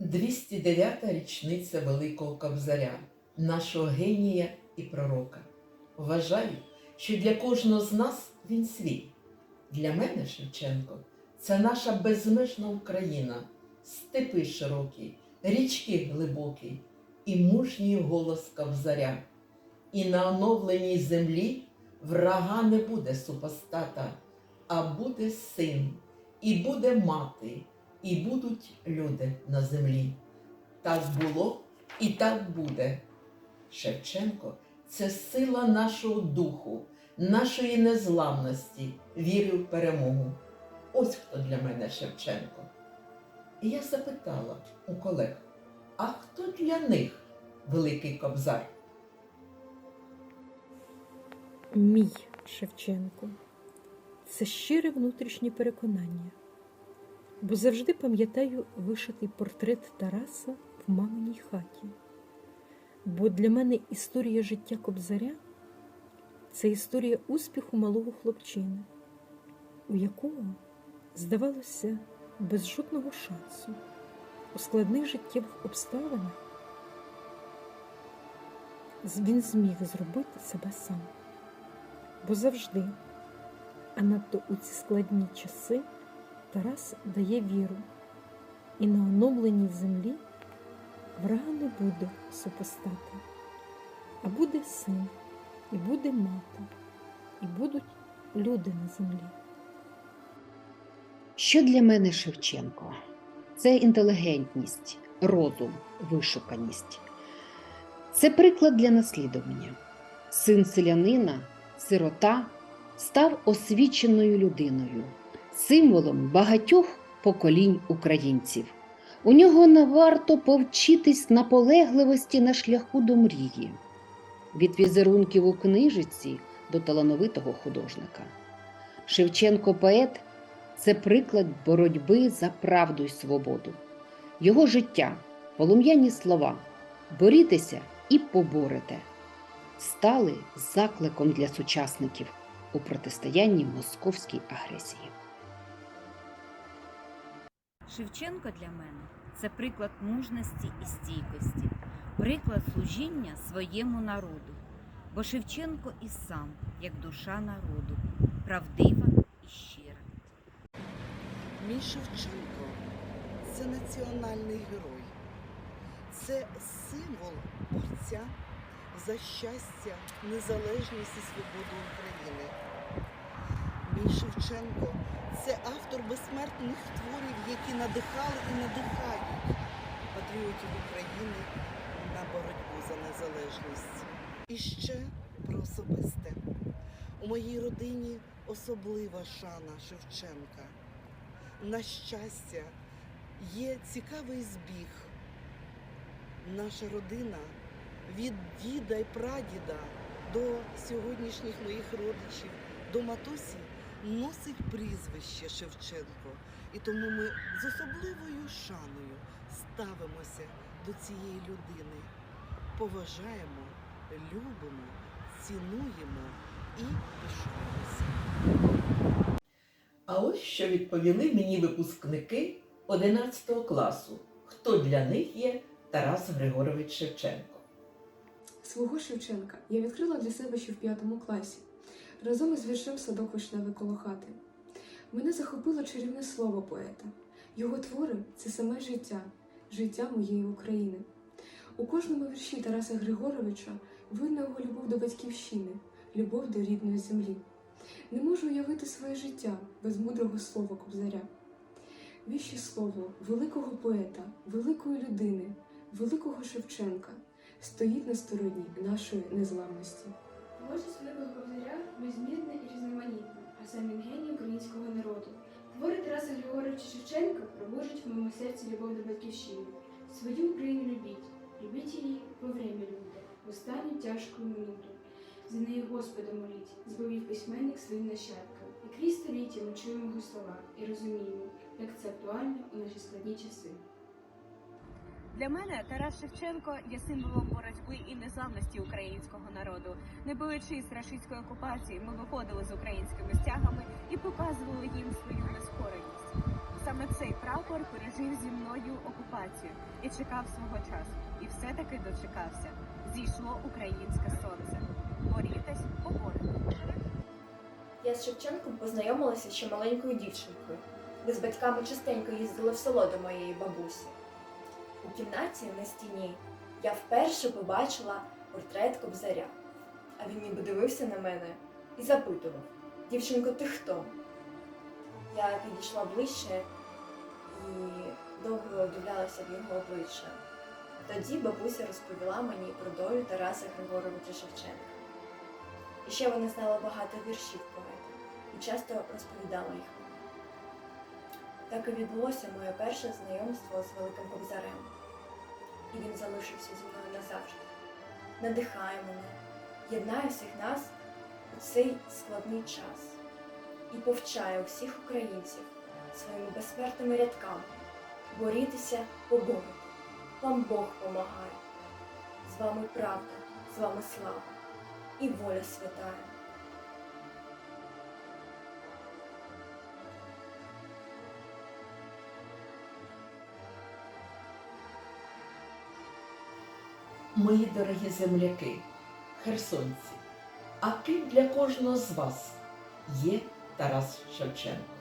209-та річниця Великого Кобзаря, нашого генія і пророка. Вважаю, що для кожного з нас він свій. Для мене Шевченко це наша безмежна Україна, степи широкі, річки глибокі і мужній голос Кобзаря. І на оновленій землі врага не буде супостата, а буде син, і буде мати, і будуть люди на землі. Так було і так буде. Шевченко це сила нашого духу, нашої незламності, віри в перемогу. Ось хто для мене Шевченко. І я запитала у колег, а хто для них великий кобзар? Мій Шевченко це щире внутрішнє переконання, бо завжди пам'ятаю вишитий портрет Тараса в маминій хаті. Бо для мене історія життя Кобзаря це історія успіху малого хлопчини, у якого, здавалося, без жодного шансу у складних життєвих обставинах він зміг зробити себе сам. Бо завжди, а надто у ці складні часи, Тарас дає віру, і на оновленій землі врага не буде супостата, а буде син, і буде мати, і будуть люди на землі. Що для мене Шевченко? Це інтелігентність, розум, вишуканість. Це приклад для наслідування. Син селянина, сирота став освіченою людиною, символом багатьох поколінь українців. У нього не варто повчитись наполегливості на шляху до мрії, від візерунків у книжиці до талановитого художника. Шевченко поет це приклад боротьби за правду й свободу. Його життя, полум'яні слова, борітеся і поборете, стали закликом для сучасників у протистоянні московській агресії. Шевченко для мене це приклад мужності і стійкості, приклад служіння своєму народу. Бо Шевченко і сам, як душа народу, правдива і щира. Мій Шевченко це національний герой, це символ борця за щастя, незалежність і свободу України. Мій Шевченко це автор безсмертних творів, які надихали і надихають патріотів України на боротьбу за незалежність. І ще про особисте. У моїй родині особлива шана Шевченка. На щастя, є цікавий збіг. Наша родина від діда й прадіда до сьогоднішніх моїх родичів, до матусі носить прізвище Шевченко. І тому ми з особливою шаною ставимося до цієї людини, поважаємо, любимо, цінуємо і пишаємося. А ось що відповіли мені випускники 11 класу, хто для них є Тарас Григорович Шевченко. Свого Шевченка я відкрила для себе ще в п'ятому класі, разом із віршем Садок вишневий коло хати. Мене захопило чарівне слово поета. Його твори це саме життя, життя моєї України. У кожному вірші Тараса Григоровича видно його любов до батьківщини, любов до рідної землі. Не можу уявити своє життя без мудрого слова Кобзаря. Віщі слово великого поета, великої людини, великого Шевченка стоїть на стороні нашої незламності. Творчість Великого Кобзаря безмірна і різноманітна, а сам він геній українського народу. Твори Тараса Григоровича Шевченка пробуджують в моєму серці любов до батьківщини. Свою Україну любіть, любіть її во время люте, в останню тяжку минуту. За неї Господа моліть, збавів письменник своїм нащадкам. І крізь століття ми чуємо його слова і розуміємо, як це актуально у наші складні часи. Для мене Тарас Шевченко є символом боротьби і незламності українського народу. Не боючись рашистської окупації, ми виходили з українськими стягами і показували їм свою нескореність. Саме цей прапор пережив зі мною окупацію і чекав свого часу. І все-таки дочекався. Зійшло українське сонце. Борітесь, поборете. Я з Шевченком познайомилася ще маленькою дівчинкою. Ми з батьками частенько їздили в село до моєї бабусі. У кімнаті на стіні я вперше побачила портрет Кобзаря, а він ніби дивився на мене і запитував: Дівчинко, ти хто? Я підійшла ближче і довго удивлялася в його обличчя. Тоді бабуся розповіла мені про долю Тараса Григоровича Шевченка. І ще вона знала багато віршів поета і часто розповідала їх. Так і відбулося моє перше знайомство з Великим Кобзарем. І він залишився зі мною назавжди. Надихає мене, єднає всіх нас у цей складний час і повчає усіх українців своїми безсмертними рядками борітеся, поборете. Вам Бог помагає. З вами правда, з вами слава і воля святая. Мої дорогі земляки, херсонці, а ким для кожного з вас є Тарас Шевченко?